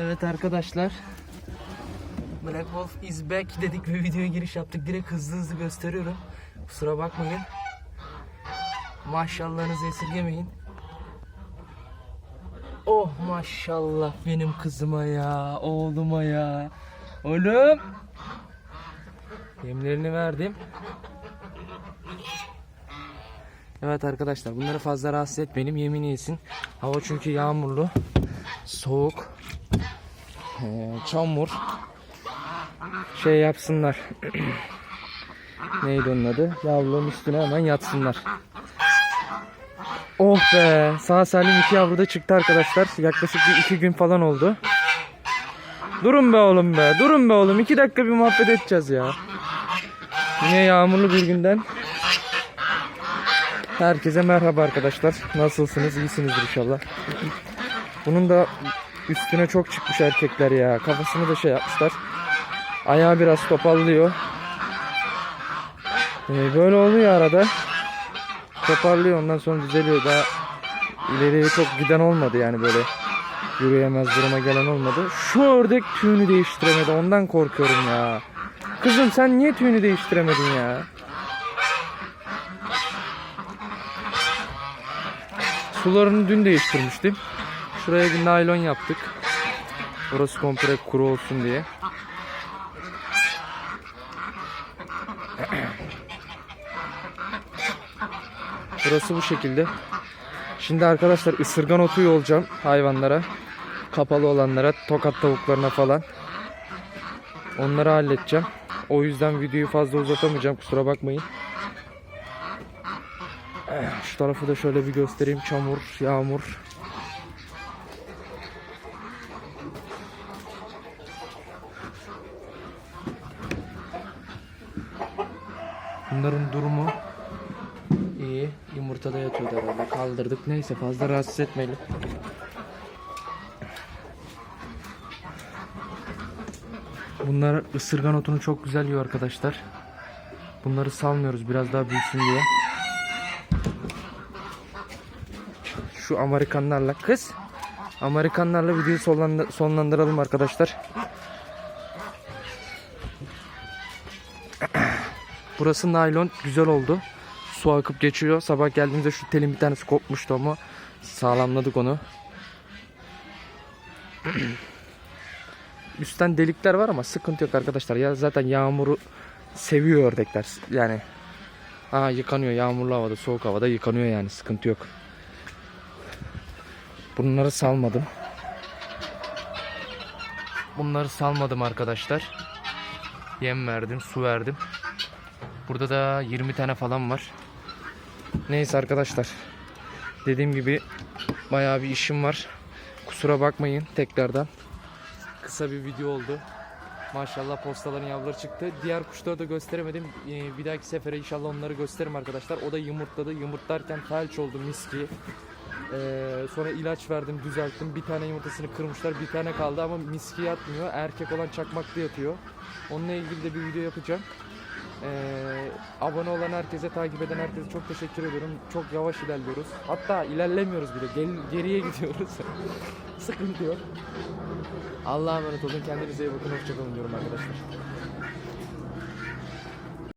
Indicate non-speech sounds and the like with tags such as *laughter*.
Evet arkadaşlar. Black Wolf is back dedik ve videoya giriş yaptık. Direkt hızlı hızlı gösteriyorum. Kusura bakmayın. Maşallahınızı esirgemeyin. Oh maşallah benim kızıma ya, oğluma ya. Oğlum. Yemlerini verdim. Evet arkadaşlar bunları fazla rahatsız etmeyelim yemin yesin. Hava çünkü yağmurlu, soğuk, ee, çamur. Şey yapsınlar. *clears throat* Neydi onun adı? Yavruluğun üstüne hemen yatsınlar. Oh be sağ salim iki yavru da çıktı arkadaşlar. Yaklaşık bir iki gün falan oldu. Durun be oğlum be. Durun be oğlum. iki dakika bir muhabbet edeceğiz ya. Yine yağmurlu bir günden Herkese merhaba arkadaşlar. Nasılsınız? İyisinizdir inşallah. Bunun da üstüne çok çıkmış erkekler ya. Kafasını da şey yapmışlar. Ayağı biraz topallıyor. Ee, böyle oluyor arada. Toparlıyor ondan sonra düzeliyor. Daha ileriye çok giden olmadı yani böyle. Yürüyemez duruma gelen olmadı. Şu ördek tüyünü değiştiremedi. Ondan korkuyorum ya. Kızım sen niye tüyünü değiştiremedin ya? Sularını dün değiştirmiştim. Şuraya bir naylon yaptık. Burası komple kuru olsun diye. Burası bu şekilde. Şimdi arkadaşlar ısırgan otu yolacağım hayvanlara. Kapalı olanlara, tokat tavuklarına falan. Onları halledeceğim. O yüzden videoyu fazla uzatamayacağım kusura bakmayın. Şu tarafı da şöyle bir göstereyim. Çamur, yağmur. Bunların durumu iyi. Yumurtada yatıyordu herhalde. Kaldırdık. Neyse fazla rahatsız etmeyelim. Bunlar ısırgan otunu çok güzel yiyor arkadaşlar. Bunları salmıyoruz biraz daha büyüsün diye. Şu Amerikanlarla kız. Amerikanlarla videoyu sonlandı- sonlandıralım arkadaşlar. *clears throat* Burası naylon güzel oldu. Su akıp geçiyor. Sabah geldiğimizde şu telin bir tanesi kopmuştu ama sağlamladık onu. *clears throat* Üstten delikler var ama sıkıntı yok arkadaşlar. Ya zaten yağmuru seviyor ördekler. Yani Aa yıkanıyor yağmurlu havada, soğuk havada yıkanıyor yani sıkıntı yok. Bunları salmadım. Bunları salmadım arkadaşlar. Yem verdim, su verdim. Burada da 20 tane falan var. Neyse arkadaşlar. Dediğim gibi bayağı bir işim var. Kusura bakmayın tekrardan. Kısa bir video oldu. Maşallah postaların yavruları çıktı. Diğer kuşları da gösteremedim. Ee, Bir dahaki sefere inşallah onları gösteririm arkadaşlar. O da yumurtladı. Yumurtlarken felç oldu miski. Ee, sonra ilaç verdim düzelttim. Bir tane yumurtasını kırmışlar. Bir tane kaldı ama miski yatmıyor. Erkek olan çakmaklı yatıyor. Onunla ilgili de bir video yapacağım. Ee, abone olan herkese, takip eden herkese çok teşekkür ediyorum. Çok yavaş ilerliyoruz. Hatta ilerlemiyoruz bile. Gel- geriye gidiyoruz. *laughs* Sıkıntı yok. Allah'a emanet olun. Kendinize iyi bakın. Hoşçakalın diyorum arkadaşlar.